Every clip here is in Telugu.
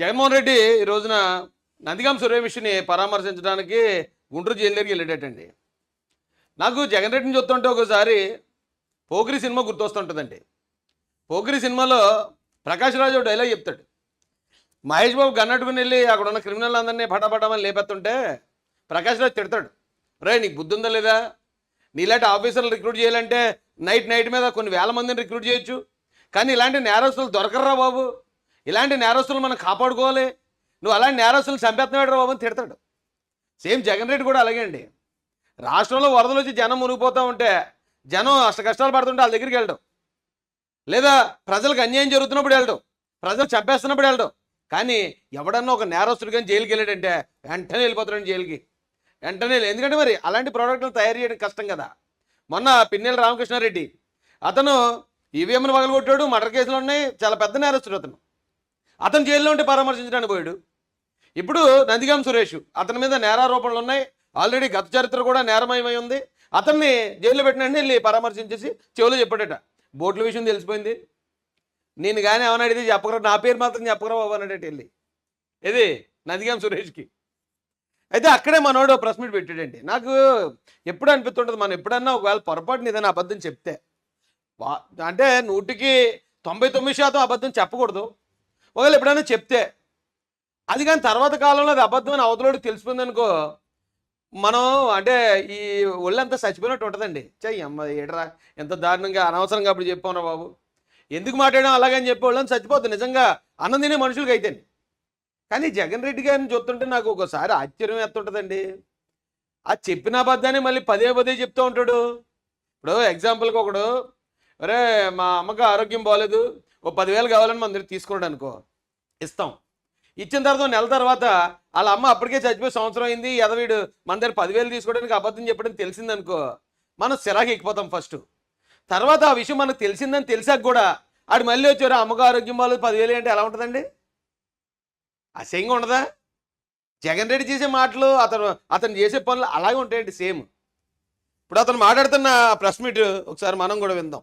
జగన్మోహన్ రెడ్డి ఈ రోజున నందిగాం సురేమిషిని పరామర్శించడానికి గుంటూరు జైలు దగ్గరికి వెళ్ళేటట్టండి. నాకు జగన్ రెడ్డిని చూస్తుంటే ఒకసారి పోకిరి సినిమా గుర్తొస్తుంటుందండి. పోకిరి సినిమాలో ప్రకాష్ రాజు ఒక డైలాగ్ చెప్తాడు. మహేష్ బాబు గన్నట్టుకుని వెళ్ళి అక్కడ ఉన్న క్రిమినల్ అందరినీ పటాపటామని లేపెత్తుంటే ప్రకాష్ రాజు తిడతాడు. రే నీకు బుద్ధి ఉందా లేదా? నీలాంటి ఆఫీసర్లు రిక్రూట్ చేయాలంటే నైట్ నైట్ మీద కొన్ని వేల మందిని రిక్రూట్ చేయొచ్చు. కానీ ఇలాంటి నేరస్తులు దొరకర్రా బాబు. ఇలాంటి నేరస్తులు మనం కాపాడుకోవాలి. నువ్వు అలాంటి నేరస్తులు చంపేస్తున్నాడు బాబు అని తిడతాడు. సేమ్ జగన్ రెడ్డి కూడా అలాగే అండి. రాష్ట్రంలో వరదలు వచ్చి జనం మునిగిపోతూ ఉంటే జనం అష్ట కష్టాలు పడుతుంటే వాళ్ళ దగ్గరికి వెళ్ళడం. లేదా ప్రజలకు అన్యాయం జరుగుతున్నప్పుడు వెళ్ళడం. ప్రజలు చంపేస్తున్నప్పుడు వెళ్ళడం. కానీ ఎవడన్నా ఒక నేరస్తుడు కానీ జైలుకి వెళ్ళాడంటే వెంటనే వెళ్ళిపోతాడు జైలుకి. వెంటనే ఎందుకంటే మరి అలాంటి ప్రోడక్ట్లు తయారు చేయడం కష్టం కదా. మొన్న పిన్నెల రామకృష్ణారెడ్డి అతను ఈవీఎంను పగలగొట్టాడు మర్డర్ కేసులు ఉన్నాయి చాలా పెద్ద నేరస్తుడు అతను. అతను జైల్లో ఉంటే పరామర్శించడానికి పోయాడు. ఇప్పుడు నందిగాం సురేష్ అతని మీద నేరారోపణలు ఉన్నాయి. ఆల్రెడీ గత చరిత్ర కూడా నేరమయమై ఉంది. అతన్ని జైల్లో పెట్టినండి వెళ్ళి పరామర్శించేసి చెవులో చెప్పాడట. బోట్ల విషయం తెలిసిపోయింది. నేను కానీ ఏమన్నా అడిగితే చెప్పకరా నా పేరు మాత్రం చెప్పకరా బాబు అన్నట్టు వెళ్ళి. ఇది నందిగాం సురేష్కి. అయితే అక్కడే మనోడు ప్రెస్ మీట్ పెట్టాడండి. నాకు ఎప్పుడు అనిపిస్తుంటుంది మనం ఎప్పుడన్నా ఒకవేళ పొరపాటుని ఏదైనా అబద్ధం చెప్తే. వా- అంటే నూటికి తొంభై తొమ్మిది శాతం అబద్ధం చెప్పకూడదు. ఒకవేళ ఎప్పుడైనా చెప్తే అది కానీ తర్వాత కాలంలో అది అబద్ధం అని అవతలోడు తెలిసిపోయిందనుకో మనం అంటే ఈ ఒళ్ళంతా చచ్చిపోయినట్టు ఉంటుందండి. చెయ్యి అమ్మ ఏడరా ఎంత దారుణంగా అనవసరంగా అప్పుడు చెప్పాను బాబు. ఎందుకు మాట్లాడడం అలాగని చెప్పి వాళ్ళని చచ్చిపోతుంది నిజంగా అన్నం తినే మనుషులకి అయితే కానీ జగన్ రెడ్డి గారిని చూస్తుంటే నాకు ఒకసారి ఆశ్చర్యం ఎత్తుంటుందండి ఆ చెప్పిన అబద్ధాన్ని మళ్ళీ పదే పదే చెప్తూ ఉంటాడు. ఇప్పుడు ఎగ్జాంపుల్కి ఒకడు అరే మా అమ్మకి ఆరోగ్యం బాగాలేదు ఓ పదివేలు కావాలని మన దగ్గర తీసుకున్నాడు అనుకో ఇస్తాం. ఇచ్చిన తర్వాత నెల తర్వాత వాళ్ళ అమ్మ అప్పటికే చచ్చిపోయి సంవత్సరం అయింది ఎదవీడు మన దగ్గర పదివేలు తీసుకోవడానికి అబద్ధం చెప్పడం తెలిసిందనుకో మనం సిరాకి ఎక్కిపోతాం ఫస్ట్ తర్వాత ఆ విషయం మనకు తెలిసిందని తెలిసాక కూడా ఆడు మళ్ళీ వచ్చారు అమ్మకు ఆరోగ్యం బాగాలేదు పదివేలు అంటే ఎలా ఉంటుందండి? అసహ్యంగా ఉండదా? జగన్ రెడ్డి చేసే మాటలు అతను అతను చేసే పనులు అలాగే ఉంటాయండి సేమ్. ఇప్పుడు అతను మాట్లాడుతున్న ప్రెస్ మీట్ ఒకసారి మనం కూడా విందాం.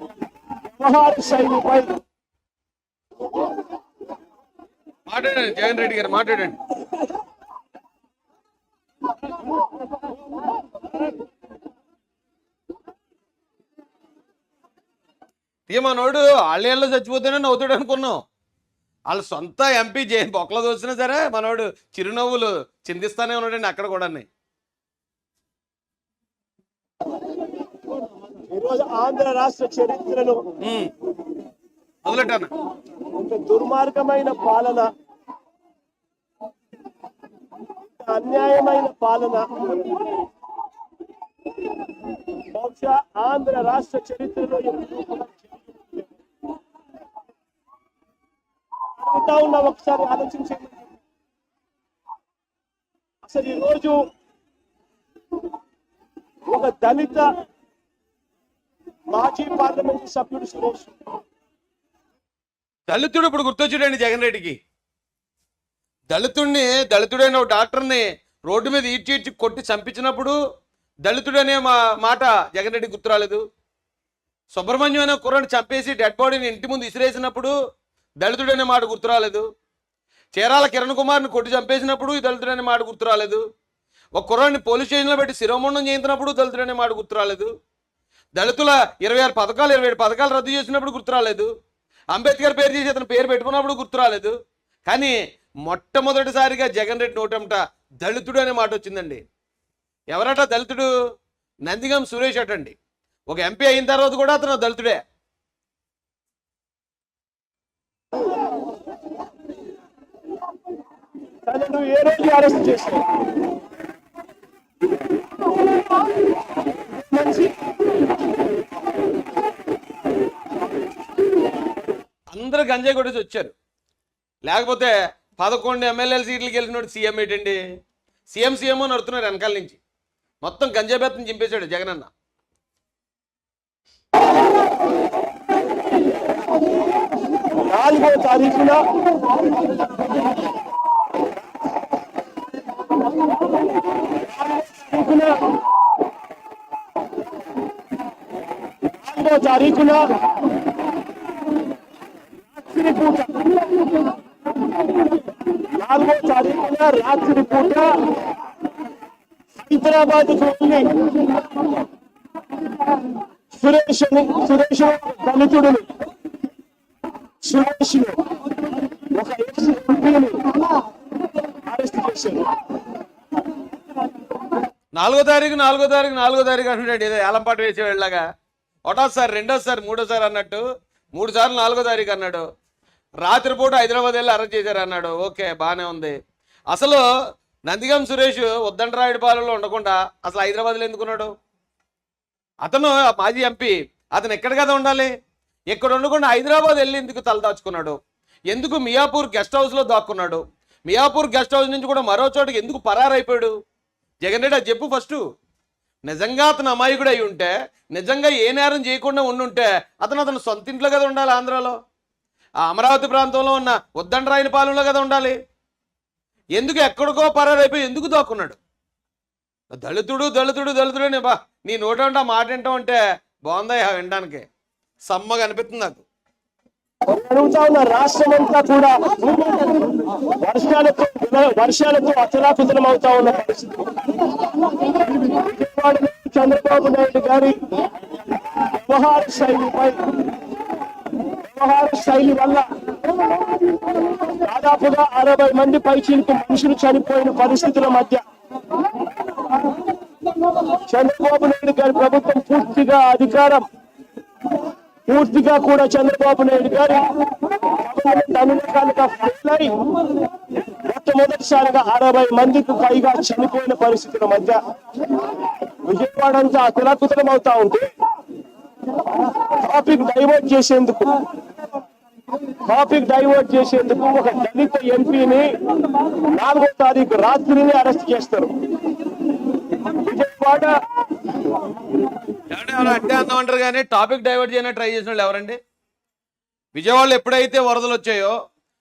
వ్యవహార శైలిపై మాట్లాడండి జగన్ రెడ్డి గారు మాట్లాడండి. ఇక మనోడు ఆళ్ళేళ్ళలో చచ్చిపోతేనే నవ్వుతాడు అనుకున్నాం. వాళ్ళ సొంత ఎంపీ జే బొక్కలో దోసినా సరే మనోడు చిరునవ్వులు చిందిస్తానే ఉన్నాడండి అక్కడ కూడా ఈరోజు ఆంధ్ర రాష్ట్ర ఒక దుర్మార్గమైన పాలన అన్యాయమైన పాలన. బహుశా ఆంధ్ర రాష్ట్ర చరిత్రలో. అడుగుతా ఉన్నా ఒకసారి ఆలోచించండి. అసలు ఈరోజు ఒక దళిత మాజీ పార్లమెంట్ సభ్యుడు సురేష్. దళితుడు ఇప్పుడు గుర్తొచ్చాడండి జగన్ రెడ్డికి. దళితుడిని దళితుడైన ఒక డాక్టర్ని రోడ్డు మీద ఈడ్చి ఈడ్చి కొట్టి చంపించినప్పుడు దళితుడనే మా మాట జగన్ రెడ్డి గుర్తు రాలేదు. సుబ్రహ్మణ్యం అనే కుర్రని చంపేసి డెడ్ బాడీని ఇంటి ముందు ఇసిరేసినప్పుడు దళితుడనే మాట గుర్తు రాలేదు. చీరాల కిరణ్ కుమార్ని కొట్టి చంపేసినప్పుడు ఈ దళితుడనే మాట గుర్తు రాలేదు. ఒక కుర్రాన్ని పోలీస్ స్టేషన్లో పెట్టి శిరోమండం చేయించినప్పుడు దళితుడనే మాట గుర్తు రాలేదు. దళితుల ఇరవై ఆరు పథకాలు ఇరవై ఏడు పథకాలు రద్దు చేసినప్పుడు గుర్తు రాలేదు అంబేద్కర్ పేరు చేసి అతను పేరు పెట్టుకున్నప్పుడు గుర్తు రాలేదు కానీ మొట్టమొదటిసారిగా జగన్ రెడ్డి నోటంట దళితుడు అనే మాట వచ్చిందండి. ఎవరట దళితుడు? నందిగం సురేష్ అటండి. ఒక ఎంపీ అయిన తర్వాత కూడా అతను దళితుడే. ఏ రోజు అరెస్ట్ చేశారు మంచి అందరూ గంజాయి కొట్టేసి వచ్చారు. లేకపోతే పదకొండు ఎమ్మెల్యేల సీట్లు వెళ్ళినోడు సీఎం ఏంటండి? సీఎం సీఎం అని నడుతున్నారు వెనకాల నుంచి. మొత్తం గంజాబెత్తం చింపేశాడు జగనన్న నాలుగో తారీఖున నాలుగో తారీఖున రాత్రి పూట నాలుగో తారీఖున రాత్రి పూట హైదరాబాద్లోని సురేష్ సురేష్ దళితుడిని సురేష్ ఒక ఎక్స్ ఎంపీని అరెస్ట్ చేశారు నాలుగో తారీఖు నాలుగో తారీఖు నాలుగో తారీఖు అంటున్నాడు. ఏదో ఏలంపాటు వేసే వెళ్ళగా ఒకటోసారి రెండోసారి మూడోసారి అన్నట్టు. మూడు సార్లు నాలుగో తారీఖు అన్నాడు. రాత్రిపూట హైదరాబాద్ వెళ్ళి అరెస్ట్ చేశారు అన్నాడు ఓకే బాగానే ఉంది. అసలు నందిగం సురేష్ ఉద్దండరాయుడుపాలెంలో ఉండకుండా అసలు హైదరాబాద్లో ఎందుకున్నాడు? అతను మాజీ ఎంపీ అతను ఎక్కడ కదా ఉండాలి? ఇక్కడ ఉండకుండా హైదరాబాద్ వెళ్ళి ఎందుకు తలదాచుకున్నాడు ఎందుకు మియాపూర్ గెస్ట్ హౌస్లో దాక్కున్నాడు? మియాపూర్ గెస్ట్ హౌస్ నుంచి కూడా మరో చోటుకి ఎందుకు పరారైపోయాడు? జగన్ రెడ్డి చెప్పు ఫస్ట్. నిజంగా అతను అమాయకుడు అయి ఉంటే నిజంగా ఏ నేరం చేయకుండా ఉండుంటే అతను అతను సొంత ఇంట్లో కదా ఉండాలి ఆంధ్రాలో? అమరావతి ప్రాంతంలో ఉన్న ఉద్దండరాయని పాలనలో కదా ఉండాలి. ఎందుకు ఎక్కడికో పరారైపోయి ఎందుకు దాక్కున్నాడు? దళితుడు దళితుడు దళితుడు అని బా నీ నోట ఆ మాట వింటాం అంటే బాగుందా వినడానికి? సమ్మగా అనిపిస్తుంది నాకు. అడుగుతా ఉన్న రాష్ట్రం అంతా కూడా వర్షాలకు వర్షాలకు అచలాకుతలం అవుతా ఉన్న పరిస్థితి. చంద్రబాబు నాయుడు గారి వ్యవహార శైలిపై శైలి వల్ల దాదాపుగా అరవై మంది పైచీలకు మనుషులు చనిపోయిన పరిస్థితుల మధ్య చంద్రబాబు నాయుడు గారి ప్రభుత్వం పూర్తిగా అధికారం పూర్తిగా కూడా చంద్రబాబు నాయుడు గారి గవర్నమెంట్ ఫెయిల్ అయి మొట్టమొదటిసారిగా అరవై మందికి పైగా చనిపోయిన పరిస్థితుల మధ్య విజయవాడ అంతా కులాకుతలం అవుతా ఉంటే టాపిక్ డైవర్ట్ చేసేందుకు టాపిక్ డైవర్ట్ చేసేందుకు ఒక దళిత ఎంపీని నాలుగో తారీఖు రాత్రిని అరెస్ట్ చేస్తారు. విజయవాడ ఎవరు అంటారు కానీ టాపిక్ డైవర్ట్ చేయడానికి ట్రై చేసిన వాళ్ళు ఎవరండి? విజయవాడలో ఎప్పుడైతే వరదలు వచ్చాయో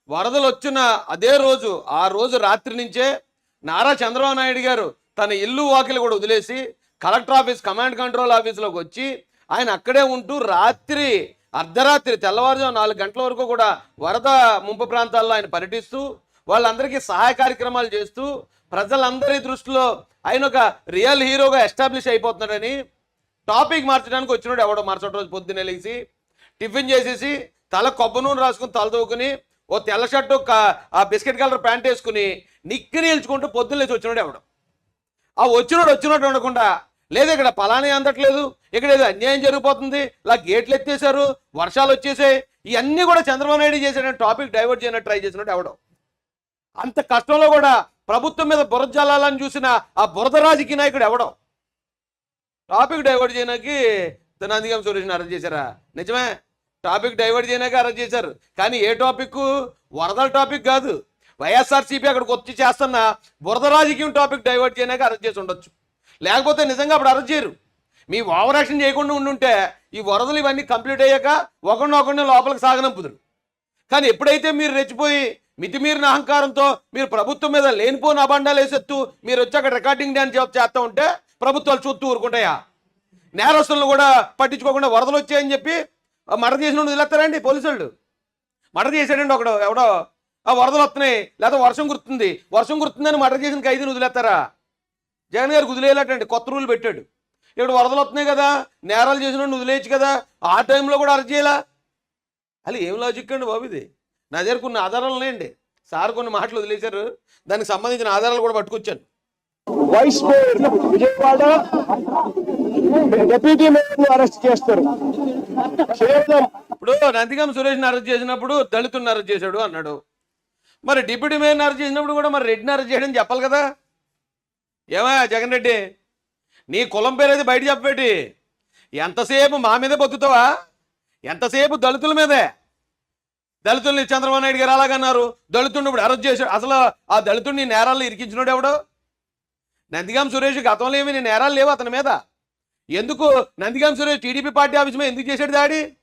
వరదలు వచ్చిన అదే రోజు ఆ రోజు రాత్రి నుంచే నారా చంద్రబాబు నాయుడు గారు తన ఇల్లు వాకిలు కూడా వదిలేసి కలెక్టర్ ఆఫీస్ కమాండ్ కంట్రోల్ ఆఫీస్లోకి వచ్చి ఆయన అక్కడే ఉంటూ రాత్రి అర్ధరాత్రి తెల్లవారుజాము నాలుగు గంటల వరకు కూడా వరద ముంపు ప్రాంతాల్లో ఆయన పర్యటిస్తూ వాళ్ళందరికీ సహాయ కార్యక్రమాలు చేస్తూ ప్రజలందరి దృష్టిలో ఆయన ఒక రియల్ హీరోగా ఎస్టాబ్లిష్ అయిపోతున్నాడని టాపిక్ మార్చడానికి వచ్చినాడు ఎవడో మరుసటి రోజు పొద్దున్నే లేచి టిఫిన్ చేసేసి తల కొబ్బరి నూనె రాసుకుని తల దూకుని ఓ తెల్ల షర్టు ఆ బిస్కెట్ కలర్ ప్యాంట్ వేసుకుని నిక్కి నిల్చుకుంటూ పొద్దున్న లేచి వచ్చినాడు ఎవడు. ఆ వచ్చినోడు వచ్చినట్టు ఉండకుండా లేదు ఇక్కడ పలానే అందట్లేదు ఇక్కడ ఏదో అన్యాయం జరిగిపోతుంది. ఇలా గేట్లు ఎత్తేసారు వర్షాలు వచ్చేసాయి. ఇవన్నీ కూడా చంద్రబాబు నాయుడు చేసిన టాపిక్ డైవర్ట్ చేయడానికి ట్రై చేసినట్టు అవడం అంత కష్టంలో కూడా ప్రభుత్వం మీద బురద జల్లాలని చూసిన ఆ బురద రాజకీయ నాయకుడు ఎవడం? టాపిక్ డైవర్ట్ చేయడానికి నందిగం సురేష్ని అరెస్ట్ చేశారా? నిజమే. టాపిక్ డైవర్ట్ చేయడానికి అరెస్ట్ చేశారు. కానీ ఏ టాపిక్ వరదల టాపిక్ కాదు. వైఎస్ఆర్సీపీ అక్కడికి వచ్చి చేస్తున్న బురద రాజకీయం టాపిక్ డైవర్ట్ చేయడానికి అరెస్ట్ చేసి ఉండొచ్చు. లేకపోతే నిజంగా అప్పుడు అరెస్ట్ చేయరు. మీ ఓవర్ యాక్షన్ చేయకుండా ఉండుంటే ఈ వరదలు ఇవన్నీ కంప్లీట్ అయ్యాక ఒకరినొకరిని లోపలికి సాగనంపుదురు. కానీ ఎప్పుడైతే మీరు రెచ్చిపోయి మితిమీరిన అహంకారంతో మీరు ప్రభుత్వం మీద లేనిపోని అబండాలు వేసేత్తు మీరు వచ్చి అక్కడ రికార్డింగ్ డ్యాన్స్ చేస్తూ ఉంటే ప్రభుత్వాలు చూస్తూ ఊరుకుంటాయా? నేరస్తులను కూడా పట్టించుకోకుండా వరదలు వచ్చాయని చెప్పి ఆ మర్డర్ చేసిన వాడిని వదిలేస్తారండి పోలీసులు మర్డర్ చేశాడండి ఒకడు ఎవడో. ఆ వరదలు వస్తున్నాయి లేదా వర్షం గుర్తుంది వర్షం గుర్తుందని మర్డర్ చేసిన ఖైదీని వదిలేస్తారా? జగన్ గారు వదిలేయలేటండి కొత్త రూల్ పెట్టాడు. ఇప్పుడు వరదలు వస్తున్నాయి కదా నేరాలు చేసిన వదిలేయచ్చు కదా ఆ టైంలో కూడా అరెస్ట్ చేయాలా? అలా ఏం లాజిక్ అండి బాబు ఇది? నా దగ్గర కొన్ని ఆధారాలు ఉన్నాయండి. సార్ కొన్ని మాటలు వదిలేశారు. దానికి సంబంధించిన ఆధారాలు కూడా పట్టుకొచ్చాను. వైస్ మేయర్ విజయవాడ డిప్యూటీ మేయర్ని అరెస్ట్ చేస్తారు. ఇప్పుడు నందిగం సురేష్ని అరెస్ట్ చేసినప్పుడు దళితుడిని అరెస్ట్ చేశాడు అన్నాడు. మరి డిప్యూటీ మేయర్ని అరెస్ట్ చేసినప్పుడు కూడా మరి రెడ్డిని అరెస్ట్ చేయడం చెప్పాలి కదా? ఏమయ్యా జగన్ రెడ్డి? నీ కులం పేరేది బయట చెప్పేటి. ఎంతసేపు మా మీదే బతుకుతావా? ఎంతసేపు దళితుల మీదే? దళితుల్ని చంద్రబాబు నాయుడు గారు అలాగన్నారు దళితుడిని ఇప్పుడు అరెస్ట్ చేశాడు అసలు ఆ దళితుడిని నేరాల్లో ఇరికించినోడు ఎవడు? నందిగాం సురేష్ గతంలో ఏమి నీ నేరాలు లేవు అతని మీద? ఎందుకు Nandigam Suresh TDP party office మీద ఎందుకు చేశాడు దాడి?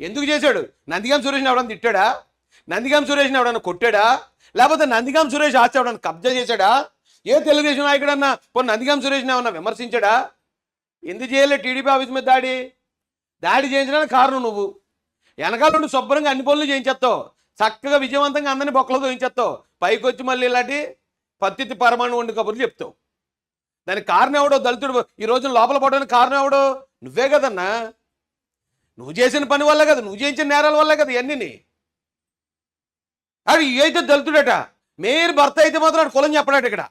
ఎందుకు చేశాడు? నందిగాం సురేష్ని ఎవడన్నా తిట్టాడా? నందిగాం సురేష్ని ఎవడన్నా కొట్టాడా? లేకపోతే నందిగాం సురేష్ ఆస్తి ఎవడన్నా కబ్జా చేశాడా? ఏ తెలుగుదేశం నాయకుడన్నా? కొన్ని నందిగం సురేష్ని ఏమన్నా విమర్శించాడా? ఎందుకు చేయలే టీడీపీ ఆఫీస్ మీద దాడి? దాడి చేయించడానికి కారణం నువ్వు. వెనకాల నుండి శుభ్రంగా అన్ని పనులు చేయించేస్తావు. చక్కగా విజయవంతంగా అందరినీ బొక్కలు తోయించేస్తావు. పైకి వచ్చి మళ్ళీ ఇలాంటి పత్తితి పరమాణు వండి కబుర్లు చెప్తావు. దానికి కారణం ఎవడో? దళితుడు. ఈ రోజున లోపల పడడానికి కారణం ఎవడో? నువ్వే కదన్నా. నువ్వు చేసిన పని వల్ల కదా నువ్వు చేయించిన నేరాల వల్ల కదా ఇవన్నీ అది అయితే దళితుడట మేయర్ భర్త అయితే మాత్రం కులం చెప్పడాడు ఇక్కడ.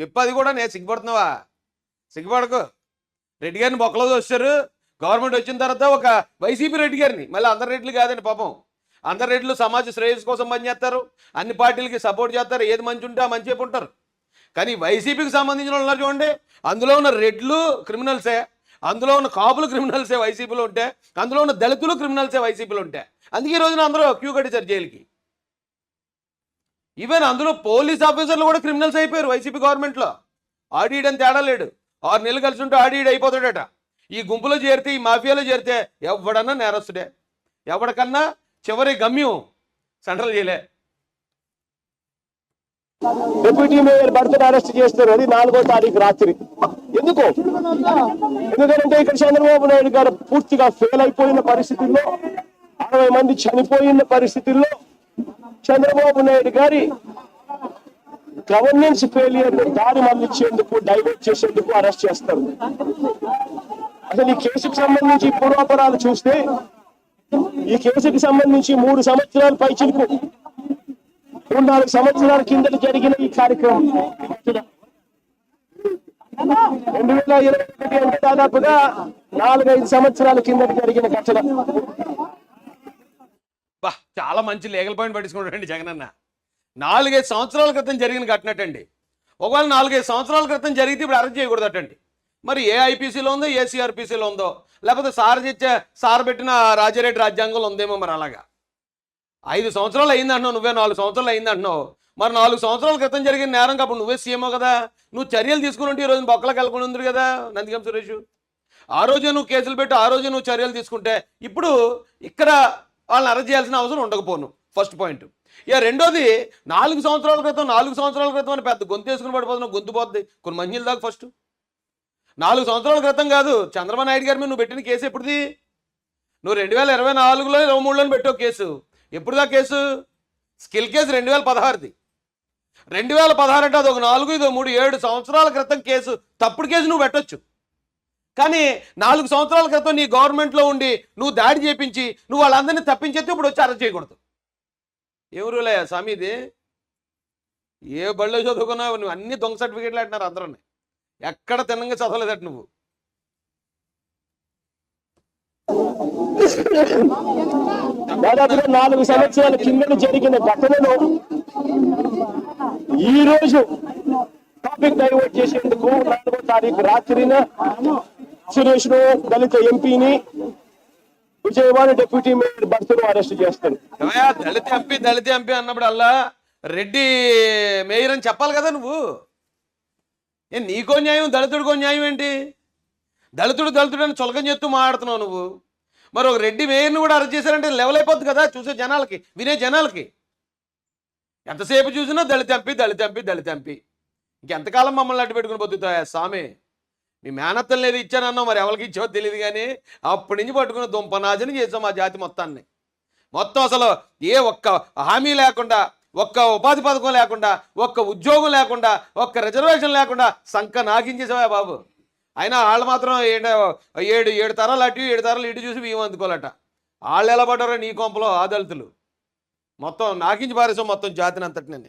చెప్పు అది కూడా నేను సిగ్గుపడుతున్నావా? సిగ్గుపడకు. రెడ్డి గారిని బొక్కలో వచ్చారు గవర్నమెంట్ వచ్చిన తర్వాత ఒక వైసీపీ రెడ్డి గారిని. మళ్ళీ అందరి రెడ్లు కాదండి పాపం. అందరి రెడ్లు సమాజ శ్రేయస్ కోసం పనిచేస్తారు అన్ని పార్టీలకి సపోర్ట్ చేస్తారు. ఏది మంచి ఉంటే ఆ మంచి వైపు ఉంటారు. కానీ వైసీపీకి సంబంధించిన వాళ్ళు ఉన్నారు చూడండి. అందులో ఉన్న రెడ్లు క్రిమినల్సే. అందులో ఉన్న కాపులు క్రిమినల్సే వైసీపీలో ఉంటే. అందులో ఉన్న దళితులు క్రిమినల్సే వైసీపీలో ఉంటే. అందుకే ఈ రోజున అందరూ క్యూ కట్టేశారు జైలుకి. ఈవెన్ అందులో పోలీస్ ఆఫీసర్లు కూడా క్రిమినల్స్ అయిపోయారు వైసీపీ గవర్నమెంట్లో ఆడిడ్ అని తేడా లేడు. ఆరు నెలలు కలిసి ఉంటే ఆడీడ్ అయిపోతాడట. ఈ గుంపులో చేరితే ఈ మాఫియాలో చేరితే ఎవడన్నా నేరస్తుడే. ఎవడికన్నా చివరి గమ్యం సెంట్రల్ జైలే. డిప్యూటీ మేయర్ భర్త అరెస్ట్ చేస్తారు అది నాలుగో తారీఖు రాత్రి. ఎందుకు? ఎందుకంటే ఇక్కడ చంద్రబాబు నాయుడు గారు పూర్తిగా ఫెయిల్ అయిపోయిన పరిస్థితుల్లో అరవై మంది చనిపోయిన పరిస్థితుల్లో చంద్రబాబు నాయుడు గారి గవర్నెన్స్ ఫెయిలియర్ దారి మళ్ళించేందుకు డైవర్ట్ చేసేందుకు అరెస్ట్ చేస్తారు. అసలు ఈ కేసుకు సంబంధించి పూర్వాపరాలు చూస్తే ఈ కేసుకు సంబంధించి మూడు సంవత్సరాలు పైచిలుకు మూడు నాలుగు సంవత్సరాల కిందట జరిగిన ఈ కార్యక్రమం. రెండు వేల ఇరవై ఒకటి అంటే దాదాపుగా నాలుగైదు సంవత్సరాల కిందట జరిగిన ఘటన. బా చాలా మంచి లీగల్ పాయింట్ పట్టించుకుంటాడండి జగన్ అన్న నాలుగైదు సంవత్సరాల క్రితం జరిగిన ఘటనటండి. ఒకవేళ నాలుగైదు సంవత్సరాల క్రితం జరిగితే ఇప్పుడు అరెస్ట్ చేయకూడదటండి. మరి ఏ ఐపీసీలో ఉందో ఏ సిఆర్పీసీలో ఉందో లేకపోతే సార్ తెచ్చే సార్ పెట్టిన రాజారెడ్డి రాజ్యాంగంలో ఉందేమో మరి అలాగా? ఐదు సంవత్సరాలు అయిందంటున్నావు నువ్వే నాలుగు సంవత్సరాలు అయిందంటున్నావు. మరి నాలుగు సంవత్సరాల క్రితం జరిగిన నేరం కాబట్టి నువ్వే సీఎంఓ కదా? నువ్వు చర్యలు తీసుకుని ఉంటే ఈ రోజు బొక్కలకు వెళ్ళకుండా ఉంది కదా నందిగం సురేష్. ఆ రోజే నువ్వు కేసులు పెట్టి ఆ రోజే నువ్వు చర్యలు తీసుకుంటే ఇప్పుడు ఇక్కడ వాళ్ళని అరెస్ట్ చేయాల్సిన అవసరం ఉండకపోను. ఫస్ట్ పాయింట్ ఇక రెండోది నాలుగు సంవత్సరాల క్రితం నాలుగు సంవత్సరాల క్రితం అని పెద్ద గొంతు వేసుకుని పడిపోతున్నావు గొంతు పోద్ది. కొన్ని మంచిలు దాకా ఫస్ట్ నాలుగు సంవత్సరాల క్రితం కాదు చంద్రబాబు నాయుడు గారి మీద నువ్వు పెట్టిన కేసు ఎప్పుడుది? నువ్వు రెండు వేల ఇరవై నాలుగులో ఇరవై మూడులో పెట్టావు కేసు. ఎప్పుడుదా కేసు? స్కిల్ కేసు రెండు వేల పదహారుది. రెండు వేల పదహారు అంటే ఒక నాలుగు ఇది మూడు ఏడు సంవత్సరాల క్రితం కేసు. తప్పుడు కేసు నువ్వు పెట్టొచ్చు. కానీ నాలుగు సంవత్సరాల క్రితం నీ గవర్నమెంట్లో ఉండి నువ్వు దాడి చేపించి నువ్వు వాళ్ళందరినీ తప్పించేస్తే ఇప్పుడు వచ్చి అరెస్ట్ చేయకూడదు. ఎవరులే స్వామి ఇది? ఏ బళ్ళో చదువుకున్నావు? నువ్వు అన్ని దొంగ సర్టిఫికేట్లు అంటున్నారు అందరూ ఎక్కడ తిన్నంగా చదవలేదట నువ్వు. దాదాపుగా నాలుగు సంవత్సరాల కింద జరిగిన ఘటనలో ఈ రోజు టాపిక్ డైవర్ట్ చేసేందుకు నాలుగో తారీఖు రాత్రిన సురేష్ను దళిత ఎంపీని విజయవాడ డిప్యూటీ మేయర్ భర్తను అరెస్ట్ చేస్తారు. దళిత ఎంపీ దళిత ఎంపీ అన్నప్పుడు అల్లా రెడ్డి మేయర్ అని చెప్పాలి కదా నువ్వు? నీకో న్యాయం దళితుడికో న్యాయం ఏంటి? దళితుడు దళితుడు అని చులకం చెప్తూ మాట్లాడుతున్నావు నువ్వు. మరి ఒక రెడ్డి మేయర్ని కూడా అరెస్ట్ చేశారంటే లెవెల్ అయిపోద్ది కదా చూసే జనాలకి వినే జనాలకి. ఎంతసేపు చూసినా Dalit MP Dalit MP Dalit MP. ఇంకెంతకాలం మమ్మల్ని అడ్డు పెట్టుకుని బతుకుతాయా స్వామి మీ మేనత్తలు లేదు ఇచ్చానన్నావు మరి ఎవరికి ఇచ్చావో తెలియదు కానీ అప్పటి నుంచి పట్టుకుని దుంపనాజని చేసాం ఆ జాతి మొత్తాన్ని. మొత్తం అసలు ఏ ఒక్క హామీ లేకుండా ఒక్క ఉపాధి పథకం లేకుండా ఒక్క ఉద్యోగం లేకుండా ఒక్క రిజర్వేషన్ లేకుండా సంఖ నాకించేసావా బాబు. అయినా వాళ్ళు మాత్రం ఏడు ఏడు ఏడు తరాలు అటు ఏడు తరాలు ఇటు చూసి బియ్యం అందుకోవాలట. వాళ్ళు ఎలా పడ్డారో నీ కొంపలో ఆ దళితులు మొత్తం నాకించి పారేసాం మొత్తం జాతిని అంతటినని